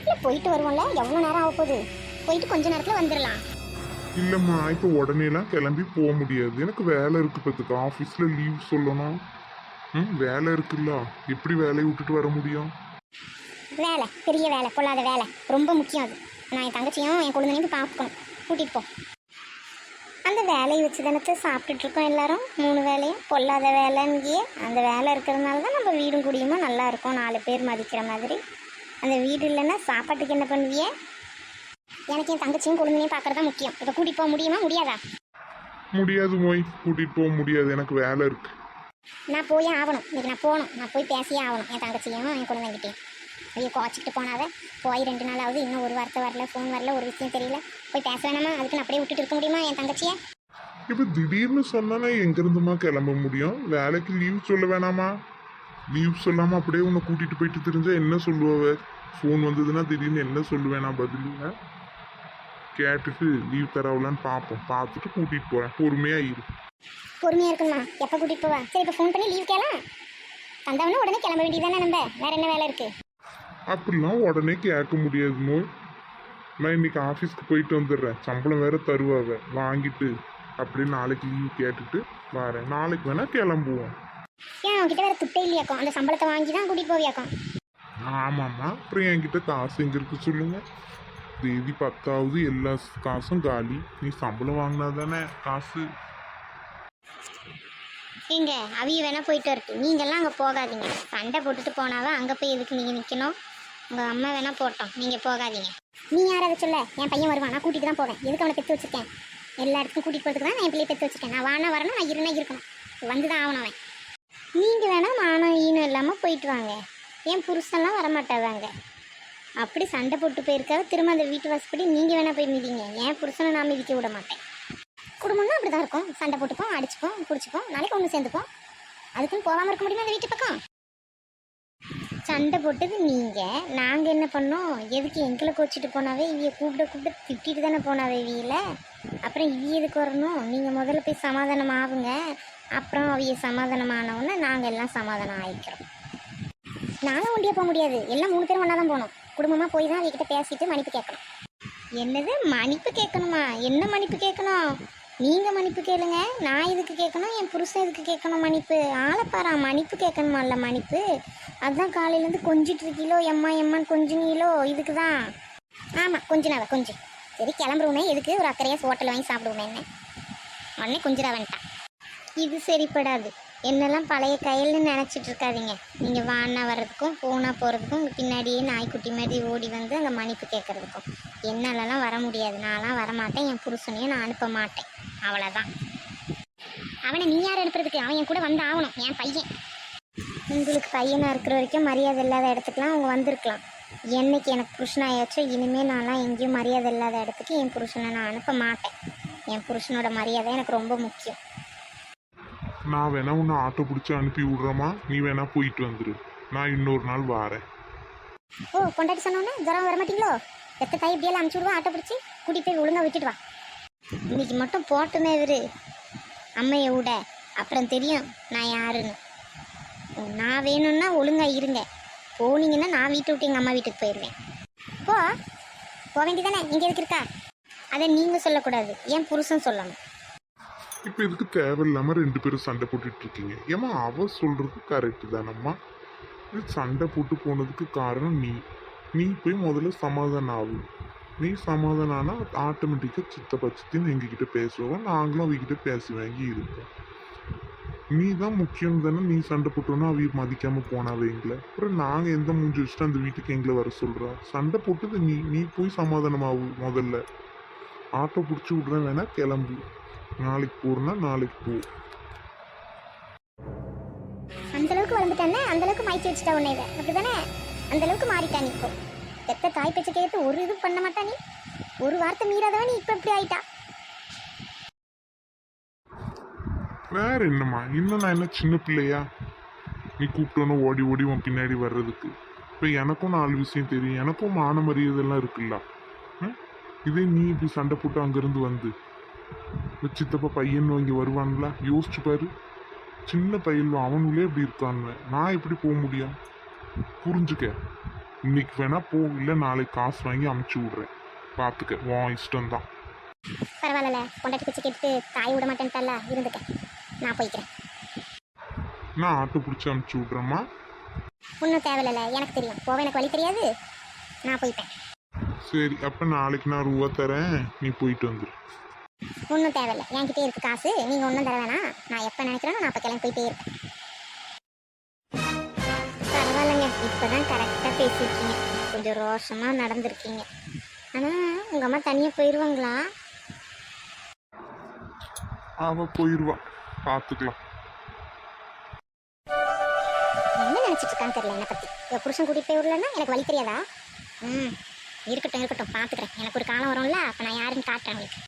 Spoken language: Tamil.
இல்லை போயிட்டு வருவோம்ல? எவ்வளோ நேரம் ஆக போகுது? போயிட்டு கொஞ்ச நேரத்தில் வந்துடலாம் இல்லைம்மா இப்போ உடனேலாம் கிளம்பி போக முடியாது. எனக்கு வேலை இருக்கு பத்துக்கு ஆஃபீஸில் லீவ் சொல்லணும் ம் வேலை இருக்குல்ல. எப்படி வேலையை விட்டுட்டு வர முடியும்? வேலை பெரிய வேலை பொல்லாத வேலை. ரொம்ப முக்கியம் அது. நான் என் தங்கச்சியும் என் குழந்தையும் பார்க்கணும் கூட்டிகிட்டு போ. அந்த வேலையை வச்சு தானத்தை சாப்பிட்டுட்டு இருக்கோம் எல்லாரும். மூணு வேலையும். பொல்லாத வேலைங்கியே அந்த வேலை இருக்கிறதுனால தான் நம்ம வீடும் குடியுமா? நல்லா இருக்கும். நாலு பேர் மதிக்கிற மாதிரி. அந்த வீடு இல்லைன்னா சாப்பாட்டுக்கு என்ன பண்ணுவியே? எனக்கு என் தங்கச்சியும் குழந்தையும் பார்க்கறது தான் முக்கியம். இப்போ கூட்டிகிட்டு போக முடியுமா? முடியாதா? முடியாது மோய். கூட்டிகிட்டு போக முடியாது. எனக்கு வேலை இருக்கு. நான் போயே ஆகணும். இன்னைக்கு நான் போகணும். நான் போய் பேசியே ஆகணும். என் தங்கச்சியும் என் குழந்தைகிட்டையும். ஐயோ குவச்சிக்கிட்டு போனாவே போய் ரெண்டு நாள் ஆகுது இன்னும் ஒரு வார்த்தை வரல ஃபோன் வரல ஒரு விஷயம் தெரியல. போய் பேச வேணாமா? அதுக்கு நான் அப்படியே விட்டுட்டு இருக்க முடியுமா என் தங்கச்சியை? இப்போ திடீர்னு சொன்னா நான் எங்கேருந்துமா கிளம்ப முடியும்? வேலைக்கு லீவ் சொல்ல வேணாமா? லீவ் சொல்லாமல் அப்படியே உன்னை கூட்டிகிட்டு போயிட்டு தெரிஞ்சா என்ன சொல்லுவாவ ஃபோன் வந்ததுன்னா திடீர்னு என்ன சொல்லுவேன் பதிலுங்க கேட்டுட்டு லீவ் தரவலான்னு பார்ப்போம். பார்த்துட்டு கூட்டிகிட்டு போகிறேன் பொறுமையாக இரு. பொறுமையாக இருக்கணுமா? எப்போ கூட்டிகிட்டு போவா? சரி இப்போ ஃபோன் பண்ணி லீவ் கேளா. தந்தவனா உடனே கிளம்ப வேண்டியதானே நம்ம? வேற என்ன வேலை இருக்கு? அப்படிலாம் உடனே கேட்க முடியாது மோய் நான் இன்னைக்கு ஆஃபீஸ்க்கு போயிட்டு வந்துடுறேன். சம்பளம் வேற தருவாவ வாங்கிட்டு அப்படியே நாளைக்கு லீவ் கேட்டுட்டு வரேன். நாளைக்கு வேணா கிளம்புவோம். ஏன்? அவன்கிட்ட வேற துட்டே இல்லையாக்கும். அந்த சம்பளத்தை வாங்கி தான் கூட்டிகிட்டு போவியாக்கும். ஆமாம்மா. அப்புறம் என்கிட்ட காசு எங்க இருக்கு சொல்லுங்க. தேதி பத்தாவது எல்லா காசும் காலி. நீ சம்பளம் வாங்கினா தானே காசு. எங்க அவிய வேணா போயிட்டு வரட்டு நீங்கெல்லாம் அங்கே போகாதீங்க. சண்டை போட்டுட்டு போனாவே அங்கே போய் எதுக்கு நீங்கள் நிற்கணும் உங்கள் அம்மா வேணா போட்டோம். நீங்கள் போகாதீங்க. நீ யாராவது சொல்ல? என் பையன் வருவான். நான் கூட்டிகிட்டு தான் போவேன். எதுக்கு அவனை பெற்று வச்சிருக்கேன்? எல்லா இடத்துக்கும் கூட்டிகிட்டு போகிறதுக்கு தான் நான் என் பிள்ளைய பெற்று வச்சிருக்கேன். நான் வானா வரணும் நான் இருந்தா இருக்கணும். வந்து தான் ஆகணும் அவன். நீங்கள் வேணா மானம் ஈனம் இல்லாமல் போயிட்டு வாங்க. என் புருஷன்லாம் வரமாட்டாதாங்க அப்படி சண்டை போட்டு போயிருக்காவ திரும்ப அந்த வீட்டு வாசப்படி நீங்கள் வேணால் போய் மிதிங்க. என் புருஷனை நான் மிதிக்க விட மாட்டேன். குடும்பம்னா அப்படி தான் இருக்கும். சண்டை போட்டுப்போம் அடிச்சுப்போம் பிடிச்சிப்போம் நாளைக்கு ஒன்று சேர்ந்துப்போம். அதுக்குன்னு போகாமல் இருக்க முடியுமா அந்த வீட்டு பக்கம்? சண்டை போட்டது நீங்கள் நாங்கள் என்ன பண்ணோம்? எதுக்கு எங்களை கோச்சிட்டு போனாவே? இவிய கூப்பிட கூப்பிட்டு திட்டிட்டு தானே போனாவே இவியில்? அப்புறம் இவி எதுக்கு வரணும்? நீங்கள் முதல்ல போய் சமாதானம் ஆகுங்க அப்புறம் அவிய சமாதானம் ஆனவுடனே நாங்கள் எல்லாம் சமாதானம் ஆகிக்கிறோம் நானும் ஒண்டியாக போக முடியாது. எல்லாம் மூணு பேரும் ஒன்றா தான் போகணும். குடும்பமாக போய் தான் அவகிட்ட பேசிட்டு மன்னிப்பு கேட்கணும். என்னது? மன்னிப்பு கேட்கணுமா? என்ன மன்னிப்பு கேட்கணும்? நீங்கள் மன்னிப்பு கேளுங்க. நான் இதுக்கு கேட்கணும்? என் புருஷன் இதுக்கு கேட்கணும் மன்னிப்பு? ஆளைப்பாரா மன்னிப்பு கேட்கணுமா இல்லை மன்னிப்பு? அதுதான் காலையிலேருந்து கொஞ்சிட்டு இருக்கீங்களோ எம்மா எம்மான்னு கொஞ்சினீங்களோ இதுக்கு தான் ஆமாம் கொஞ்சினாவ கொஞ்சம் சரி கிளம்புறோமே எதுக்கு? ஒரு அக்கறையாக ஹோட்டல் வாங்கி சாப்பிடுவோமே என்ன உடனே கொஞ்சிடா வந்துட்டான் இது சரிப்படாது. என்னெல்லாம் பழைய கையல்னு நினச்சிட்டு இருக்காதீங்க நீங்கள் வானா வர்றதுக்கும் போனா போகிறதுக்கும் பின்னாடியே நாய்க்குட்டி மாதிரி ஓடி வந்து அங்கே மன்னிப்பு கேட்கறதுக்கும் என்னாலலாம் வர முடியாது. நான்லாம் வரமாட்டேன். என் புருஷனையும் நான் அனுப்ப மாட்டேன். அவ்வளோதான் அவனை நீ யார் அனுப்புறதுக்கு? அவன் என் கூட வந்து ஆகணும். என் பையன். உங்களுக்கு பையனாக இருக்கிற வரைக்கும் மரியாதை இல்லாத இடத்துக்குலாம் அவங்க வந்திருக்கலாம். என்னைக்கு எனக்கு புருஷனாயாச்சோ இனிமேல் நான்லாம் எங்கேயும் மரியாதை இல்லாத இடத்துக்கு என் புருஷனை நான் அனுப்ப மாட்டேன். என் புருஷனோட மரியாதை எனக்கு ரொம்ப முக்கியம். நான் வேணா உன்னை ஆட்டோ பிடிச்சி அனுப்பி விடுறேம்மா. நீ வேணா போயிட்டு வந்துரு. நான் இன்னொரு நாள் வாரேன். ஓ கொண்டாட்டி சொன்னோன்னே ஜுரம் வர மாட்டீங்களோ? எத்த தாய் இப்படியெல்லாம் அனுப்பிச்சி விடுவா? ஆட்டோ பிடிச்சி கூட்டிகிட்டு போய் ஒழுங்கா விட்டுட்டு வா. இன்னைக்கு மட்டும் போட்டுமே இவரு. அம்மையை விட. அப்புறம் தெரியும் நான் யாருன்னு. நான் வேணும்னா ஒழுங்கா இருங்க. போனீங்கன்னா நான் வீட்டை விட்டு எங்கள் அம்மா வீட்டுக்கு போயிடுவேன் போ. போக வேண்டியதானே இங்கே எதுக்கு இருக்கா? அதை நீங்கள் சொல்லக்கூடாது. என் புருஷன் சொல்லணும். இப்போ இதுக்கு தேவையில்லாமல் ரெண்டு பேரும் சண்டை போட்டுட்டு இருக்கீங்க? ஏமா அவ சொல்கிறது கரெக்டு தானம்மா? இது சண்டை போட்டு போனதுக்கு காரணம் நீ. நீ போய் முதல்ல சமாதானம் ஆகும் நீ சமாதானம் ஆனால் ஆட்டோமேட்டிக்காக சித்தப்பா சித்தின்னு எங்ககிட்ட பேசுவோம் நாங்களும் அவகிட்ட பேசி வாங்கி இருப்போம். நீ தான் முக்கியம் தானே? நீ சண்டை போட்டோன்னா அவ மதிக்காமல் போனாவே எங்களை. அப்புறம் நாங்கள் எந்த மூஞ்சி வச்சுட்டு அந்த வீட்டுக்கு எங்களை வர சொல்றா? சண்டை போட்டது நீ. நீ போய் சமாதானமாகும் முதல்ல. ஆட்டோ பிடிச்சி விட்றேன் வேணா கிளம்பு. நாளைக்கு போறனா நாளைக்கு போ. அந்த அளவுக்கு வளர்ந்துட்டானே? அந்த அளவுக்கு மயச்சு வச்சுட்டா உன்னை இவ. அப்படிதானே அந்த அளவுக்கு மாறிட்டா நீ இப்போ. பெத்த தாய் பேச்சை கேட்டு ஒரு இது பண்ண மாட்டா நீ? ஒரு வார்த்தை மீறாதவன் நீ இப்போ இப்படி ஆயிட்டா? வேற என்னம்மா? இன்னும் நான் என்ன சின்ன பிள்ளையா? நீ கூப்பிட்டோன்னு ஓடி ஓடி உன் பின்னாடி வர்றதுக்கு. இப்போ எனக்கும் நாலு விஷயம் தெரியும். எனக்கும் மான மரியாதைலாம் இருக்குல்ல? இதே நீ இப்படி சண்டை போட்டு அங்கேருந்து வந்து. சித்தப்பா பையன் இங்கே வருவான்ல? யோசிச்சு பாரு. சின்ன பையன் அவனுள்ளே இப்படி இருக்கான்னு நான் எப்படி போக முடியும்? புரிஞ்சுக்க. இன்னைக்கு வேணா போ இல்லை நாளைக்கு காசு வாங்கி அமுச்சு விட்றேன். பார்த்துக்க உன் இஷ்டம்தான். பரவாயில்ல பொண்டாட்டி பிச்சை கேட்டு காய் விட மாட்டேன்ட்டல்ல இருந்துக்க. நான் போய்க்கிறேன். நான் ஆட்டோ பிடிச்சி அமுச்சு விட்றேம்மா. ஒன்றும் தேவையில்ல எனக்கு தெரியும். போக எனக்கு வழி தெரியாது. நான் போய்ப்பேன். சரி அப்போ நாளைக்கு நான் ரூபா தரேன். நீ போயிட்டு வந்துடு ஒன்றும் தேவையில்ல. என்கிட்டே இருக்கு காசு. நீங்கள் ஒன்றும் தர வேணாம். நான் எப்போ நினைக்கிறேனோ நான் அப்போ கிளம்பி போயிட்டே இருப்பேன். பரவாயில்லைங்க. இப்போ தான் கரெக்டாக பேசியிருக்கீங்க. கொஞ்சம் ரோஷமாக நடந்திருக்கீங்க. ஆனால் உங்கள் அம்மா தனியாக போயிடுவாங்களா அவ போயிடுவா பார்த்துக்கலாம் என்ன நினச்சிட்டு இருக்கான்னு தெரியல என்னை பற்றி என் புருஷன் கூட்டிகிட்டு போய் விடலன்னா எனக்கு வழி தெரியாதா? ம். இருக்கட்டும் இருக்கட்டும். பார்த்துக்கிறேன் எனக்கு ஒரு காலம் வரும்ல. அப்போ நான் யாருன்னு காட்டுறேன் உங்களுக்கு.